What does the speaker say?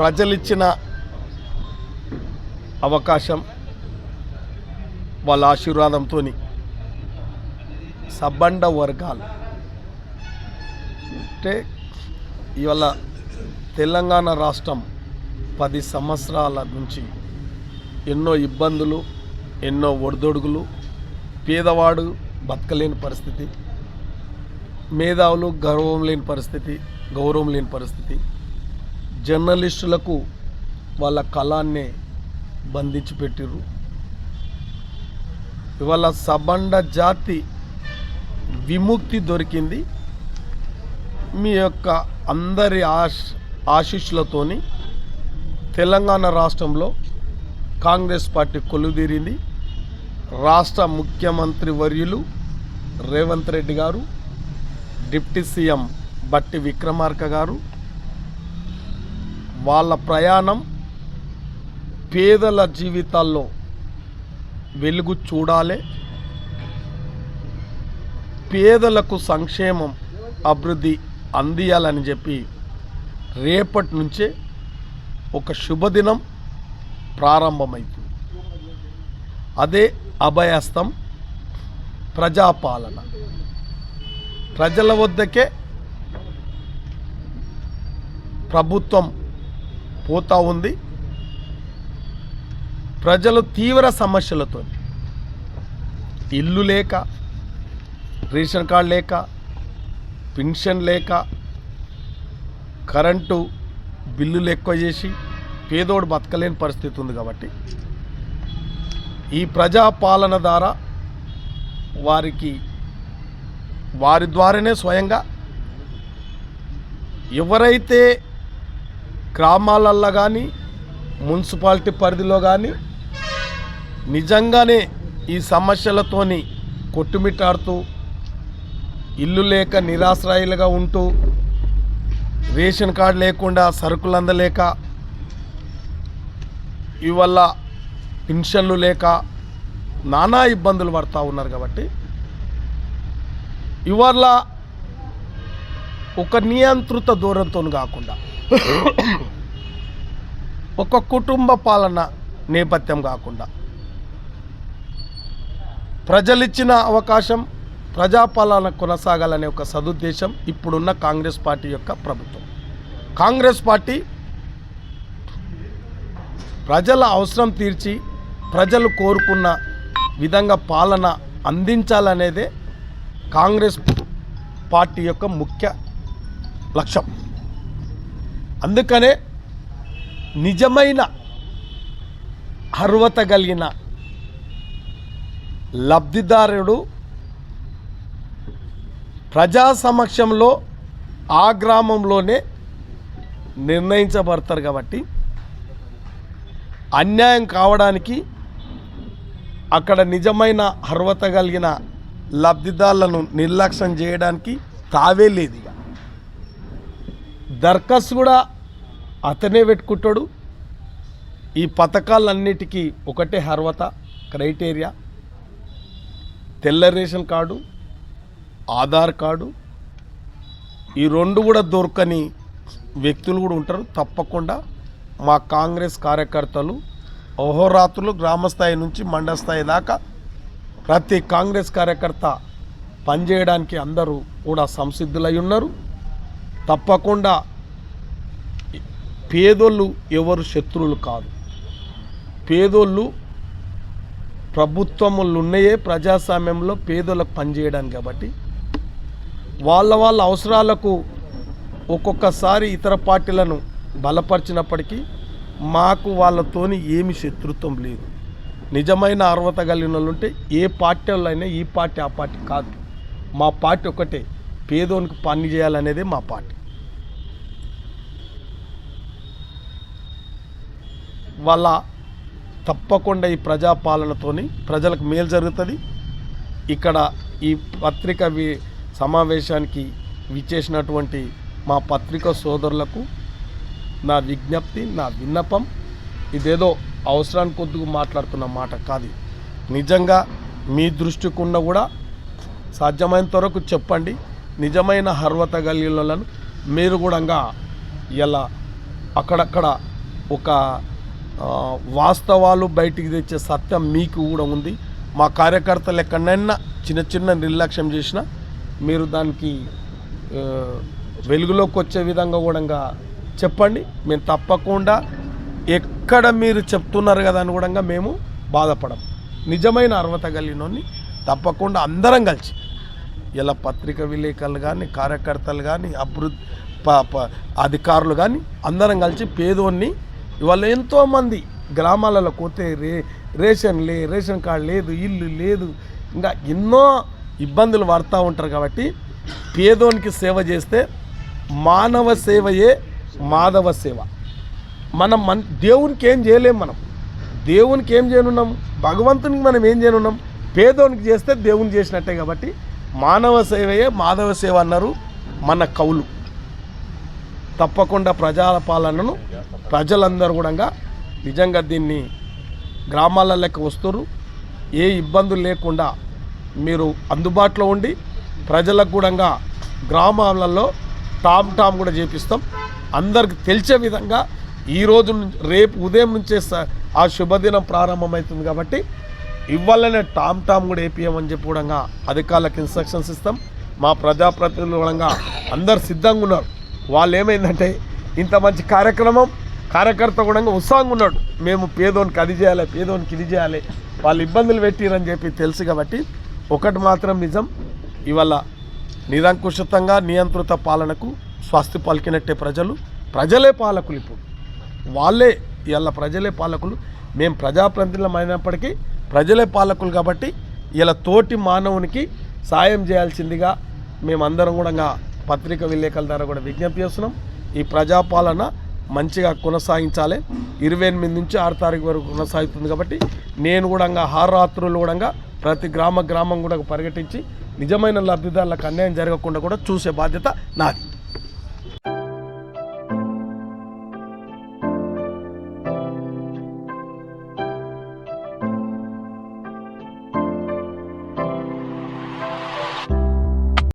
ప్రజలిచ్చిన అవకాశం వాళ్ళ ఆశీర్వాదంతో సబ్బండ వర్గాలు. అంటే ఇవాళ తెలంగాణ రాష్ట్రం పది సంవత్సరాల నుంచి ఎన్నో ఇబ్బందులు ఎన్నో ఒడిదొడుగులు పేదవాడు బతకలేని పరిస్థితి మేధావులు గౌరవం లేని పరిస్థితి గౌరవం లేని పరిస్థితి జర్నలిస్టులకు వాళ్ళ కళాన్నే బంధించి పెట్టిర్రు ఇవాళ సబండ జాతి విముక్తి దొరికింది. మీ యొక్క అందరి ఆశ ఆశీస్సులతోని తెలంగాణ రాష్ట్రంలో కాంగ్రెస్ పార్టీ కొలుదీరింది. రాష్ట్ర ముఖ్యమంత్రి వర్యులు రేవంత్ రెడ్డి గారు డిప్టీ సీఎం బట్టి విక్రమార్క గారు వాళ్ళ ప్రయాణం పేదల జీవితాల్లో వెలుగు చూడాలి. పేదలకు సంక్షేమం అభివృద్ధి అందియాలని చెప్పి రేపటి నుంచే ఒక శుభదినం ప్రారంభమైంది అదే అభయస్తం ప్రజాపాలన. ప్రజల వద్దకే ప్రభుత్వం పోతూ ఉంది. ప్రజలు తీవ్ర సమస్యలతో ఇల్లు లేక రేషన్ కార్డు లేక పెన్షన్ లేక కరెంటు బిల్లులు ఎక్కువ చేసి పేదోడు బతకలేని పరిస్థితి ఉంది కాబట్టి ఈ ప్రజాపాలన ద్వారా వారికి వారి ద్వారానే స్వయంగా ఎవరైతే గ్రామాలల్లో కానీ మున్సిపాలిటీ పరిధిలో కానీ నిజంగానే ఈ సమస్యలతోని కొట్టుమిట్టాడుతూ ఇల్లు లేక నిరాశ్రయులుగా ఉంటూ రేషన్ కార్డు లేకుండా సరుకులు అందలేక ఇవల్ల పెన్షన్లు లేక నానా ఇబ్బందులు పడుతూ ఉన్నారు కాబట్టి ఇవాళ ఒక నియంత్రిత దూరంతో కాకుండా ఒక కుటుంబ పాలన నేపథ్యం కాకుండా. ప్రజలిచ్చిన అవకాశం ప్రజాపాలన కొనసాగాలనే ఒక సదుద్దేశం ఇప్పుడున్న కాంగ్రెస్ పార్టీ యొక్క ప్రభుత్వం. కాంగ్రెస్ పార్టీ ప్రజల అవసరం తీర్చి ప్రజలు కోరుకున్న విధంగా పాలన అందించాలనేదే కాంగ్రెస్ పార్టీ యొక్క ముఖ్య లక్ష్యం. అందుకనే నిజమైన అర్హత కలిగిన లబ్ధిదారుడు ప్రజా సమక్షంలో ఆ గ్రామంలోనే నిర్ణయించబడతారు కాబట్టి అన్యాయం కావడానికి అక్కడ నిజమైన అర్హత కలిగిన లబ్ధిదారులను నిర్లక్ష్యం చేయడానికి తావే లేదు దరఖాస్తు కూడా అతనే పెట్టుకుంటాడు. ఈ పథకాలన్నిటికీ ఒకటే అర్హత క్రైటీరియా. తెల్ల రేషన్ కార్డు ఆధార్ కార్డు. ఈ రెండు కూడా దొరకని వ్యక్తులు కూడా ఉంటారు. తప్పకుండా మా కాంగ్రెస్ కార్యకర్తలు అహోరాత్రులు గ్రామస్థాయి నుంచి మండల స్థాయి దాకా ప్రతి కాంగ్రెస్ కార్యకర్త పనిచేయడానికి అందరూ కూడా సంసిద్ధులై ఉన్నారు. తప్పకుండా పేదోళ్ళు ఎవరు శత్రువులు కాదు. పేదోళ్ళు ప్రభుత్వములు ఉన్నాయే ప్రజాస్వామ్యంలో పేదోళ్ళకు పనిచేయడానికి కాబట్టి వాళ్ళ వాళ్ళ అవసరాలకు ఒక్కొక్కసారి ఇతర పార్టీలను బలపరిచినప్పటికీ మాకు వాళ్ళతోని ఏమి శత్రుత్వం లేదు. నిజమైన అర్హత కలిగిన వాళ్ళు ఉంటే ఏ పార్టీ అయినా ఈ పార్టీ ఆ పార్టీ కాదు. మా పార్టీ ఒకటే పేదోనికి పని చేయాలనేదే మా పార్టీ. వాళ్ళ తప్పకుండా ఈ ప్రజాపాలనతోని ప్రజలకు మేలు జరుగుతుంది. ఇక్కడ ఈ పత్రిక వి సమావేశానికి విచ్చేసినటువంటి మా పత్రిక సోదరులకు నా విజ్ఞప్తి నా విన్నపం ఇదేదో అవసరానికి కొద్దిగా మాట్లాడుతున్న మాట కాదు. నిజంగా మీ దృష్టికున్న కూడా సాధ్యమైనంత వరకు చెప్పండి. నిజమైన అర్హత కలిగిన మీరు కూడా ఇలా అక్కడక్కడ ఒక వాస్తవాలు బయటికి తెచ్చే సత్యం మీకు కూడా ఉంది. మా కార్యకర్తలు ఎక్కడైనా చిన్న చిన్న నిర్లక్ష్యం చేసినా మీరు దానికి వెలుగులోకి వచ్చే విధంగా కూడా చెప్పండి. మేము తప్పకుండా ఎక్కడ మీరు చెప్తున్నారు కదా అని కూడా మేము బాధపడం నిజమైన అర్హత కలిగినోని తప్పకుండా అందరం కలిసి ఇలా పత్రిక విలేకరులు కానీ కార్యకర్తలు కానీ అభివృద్ధి ప- ప- అధికారులు కానీ అందరం కలిసి పేదోన్ని ఇవాళ ఎంతోమంది గ్రామాలలో పోతే రే రేషన్ లే రేషన్ కార్డు లేదు ఇల్లు లేదు ఇంకా ఎన్నో ఇబ్బందులు పడుతూ ఉంటారు కాబట్టి పేదోనికి సేవ చేస్తే మానవ సేవయే మాధవ సేవ. మనం మన దేవునికి ఏం చేయలేం మనం. దేవునికి ఏం చేయనున్నాం? భగవంతునికి మనం ఏం చేయనున్నాం? పేదోనికి చేస్తే దేవుని చేసినట్టే కాబట్టి మానవ సేవయే మాధవ సేవ అన్నారు మన కవులు తప్పకుండా ప్రజాల పాలనను ప్రజలందరూ కూడా నిజంగా దీన్ని గ్రామాలలోకి వస్తారు ఏ ఇబ్బందులు లేకుండా మీరు అందుబాటులో ఉండి ప్రజలకు కూడా గ్రామాలలో టామ్ టామ్ కూడా చేపిస్తాం. అందరికి తెలిసే విధంగా ఈ రోజు నుంచి రేపు ఉదయం నుంచే స- ఆ శుభదినం ప్రారంభమవుతుంది కాబట్టి ఇవ్వాలనే టామ్ టామ్ కూడా వేపియమని చెప్పి కూడా అధికారులకు ఇన్స్ట్రక్షన్స్ ఇస్తాం. మా ప్రజాప్రతినిధులు కూడా అందరు సిద్ధంగా ఉన్నారు. వాళ్ళు ఏమైందంటే ఇంత మంచి కార్యక్రమం కార్యకర్త కూడా ఉత్సాహంగా ఉన్నాడు. మేము పేదోనికి అది చేయాలి పేదోనికి ఇది చేయాలి వాళ్ళు ఇబ్బందులు పెట్టిరని చెప్పి తెలుసు కాబట్టి ఒకటి మాత్రం నిజం ఇవాళ నిరంకుశితంగా నియంత్రిత పాలనకు స్వస్తి పలికినట్టే ప్రజలు. ప్రజలే పాలకులు ఇప్పుడు. వాళ్ళే ఇలా ప్రజలే పాలకులు. మేము ప్రజాప్రతినిధులం అయినప్పటికీ ప్రజలే పాలకులు కాబట్టి ఇలా తోటి మానవునికి సాయం చేయాల్సిందిగా మేమందరం కూడా పత్రిక విలేకరుల ద్వారా కూడా విజ్ఞప్తి చేస్తున్నాం. ఈ ప్రజాపాలన మంచిగా కొనసాగించాలి. ఇరవై ఎనిమిది నుంచి ఆరు తారీఖు వరకు కొనసాగుతుంది కాబట్టి నేను కూడా హారాత్రులు కూడా ప్రతి గ్రామ గ్రామం కూడా పర్యటించి నిజమైన లబ్ధిదారులకు అన్యాయం జరగకుండా కూడా చూసే బాధ్యత నాది.